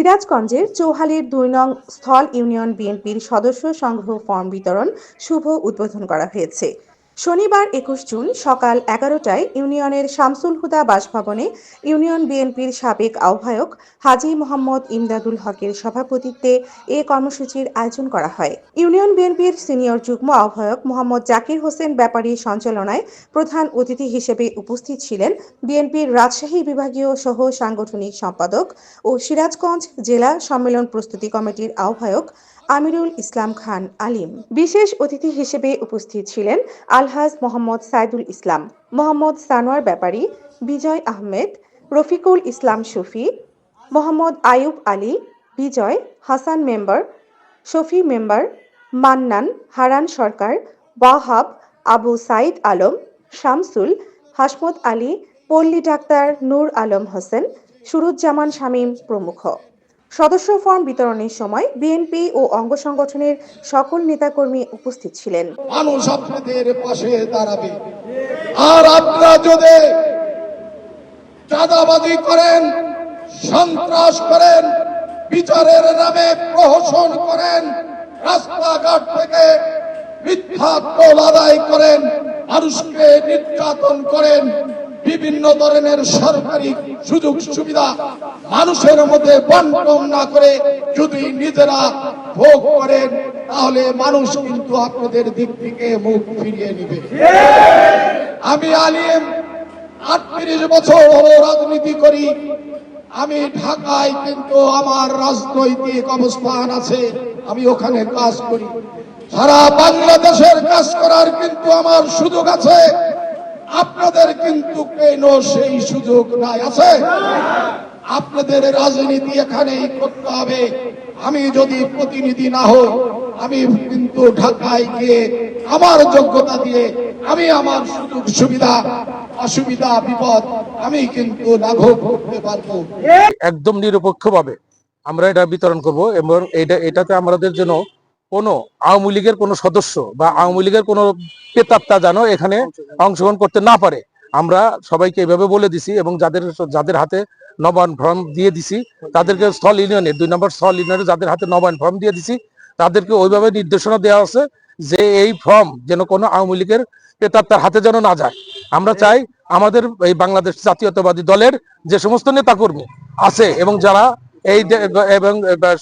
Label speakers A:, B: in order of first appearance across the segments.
A: সিরাজগঞ্জের চৌহালির দুই নং স্থল ইউনিয়ন বিএনপির সদস্য সংগ্রহ ফর্ম বিতরণ শুভ উদ্বোধন করা হয়েছে। শনিবার একুশ জুন সকাল এগারোটায় ইউনিয়নের শামসুল হুদা বাসভবনে ইউনিয়ন বিএনপির সাবেক আহ্বায়ক হাজী মোহাম্মদ ইমদাদুল হকের সভাপতিত্বে এ কর্মসূচির আয়োজন করা হয়। ইউনিয়ন বিএনপির সিনিয়র যুগ্ম আহ্বায়ক মোহাম্মদ জাকির হোসেন ব্যাপারী সঞ্চালনায় প্রধান অতিথি হিসেবে উপস্থিত ছিলেন বিএনপির রাজশাহী বিভাগীয় সহ সাংগঠনিক সম্পাদক ও সিরাজগঞ্জ জেলা সম্মেলন প্রস্তুতি কমিটির আহ্বায়ক আমিরুল ইসলাম খান আলিম। বিশেষ অতিথি হিসেবে উপস্থিত ছিলেন আলহাজ মোহাম্মদ সাইদুল ইসলাম, মোহাম্মদ সানোয়ার ব্যাপারী, বিজয় আহমেদ, রফিকুল ইসলাম শফি, মোহাম্মদ আয়ুব আলী, বিজয়, হাসান মেম্বার, শফি মেম্বার, মান্নান, হারান সরকার, ওয়াহাব, আবু সাইদ আলম, শামসুল হাসমত আলী, পল্লী ডাক্তার নূর আলম হোসেন, সুরুজ্জামান শামীম প্রমুখ। সদস্য ফর্ম বিতরণের সময় বিএনপি ও অঙ্গ সংগঠনের সকল নেতাকর্মী উপস্থিত ছিলেন।
B: মানুষ আপনাদের পাশে দাঁড়াবে। আর আপনারা যদি চাঁদাবাজি করেন, সন্ত্রাস করেন, বিচারের নামে প্রহসন করেন, রাস্তাঘাট থেকে মিথ্যা টোল আদায় করেন, মানুষকে নির্যাতন করেন বিভিন্ন ধরনের সরকারি সুযোগ সুবিধা মানুষের মধ্যে বন্টন না করে যদি নিজেরা ভোগ করেন, তাহলে মানুষ কিন্তু আপনাদের দিক থেকে মুখ ফিরিয়ে নেবে। আমি আলিম, আটত্রিশ বছর হলো রাজনীতি করি। আমি ঢাকায় কিন্তু আমার রাজনৈতিক অবস্থান আছে, আমি ওখানে কাজ করি। সারা বাংলাদেশের কাজ করার কিন্তু আমার সুযোগ আছে। আপনাদের কিন্তু কেন সেই সুযোগ নাই? আছে? আপনাদের রাজনীতি এখানেই করতে হবে। আমি যদি প্রতিনিধি না হই, আমি কিন্তু ঢাকায় গিয়ে আমার যোগ্যতা দিয়ে আমি আমার সুযোগ সুবিধা, অসুবিধা, বিপদ আমি কিন্তু লাঘব করতে পারব।
C: একদম নিরপেক্ষভাবে আমরা এটা বিতরণ করব এবং এটা এটাতে আমাদের জন্য কোনো আওয়ামী লীগের কোনো সদস্য বা আওয়ামী লীগের কোনো পেতাত্তা যেন এখানে অংশগ্রহণ করতে না পারে। আমরা সবাইকে এভাবে বলে দিছি এবং যাদের যাদের হাতে নবায়ন ফর্ম দিয়ে দিছি, তাদেরকে স্থল ইউনিয়নের, দুই নম্বর স্থল ইউনিয়নে যাদের হাতে নবায়ন ফর্ম দিয়ে দিছি, তাদেরকে ওইভাবে নির্দেশনা দেওয়া আছে যে এই ফর্ম যেন কোনো আওয়ামী লীগের পেতাত্তার হাতে যেন না যায়। আমরা চাই আমাদের এই বাংলাদেশ জাতীয়তাবাদী দলের যে সমস্ত নেতাকর্মী আছে এবং যারা এই এবং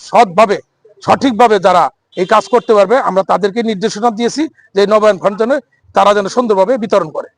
C: সৎভাবে, সঠিকভাবে যারা এই কাজ করতে পারবে। আমরা তাদেরকে নির্দেশনা দিয়েছি যে নবায়ন ফান্ড যেন তারা যেন সুন্দরভাবে বিতরণ করে।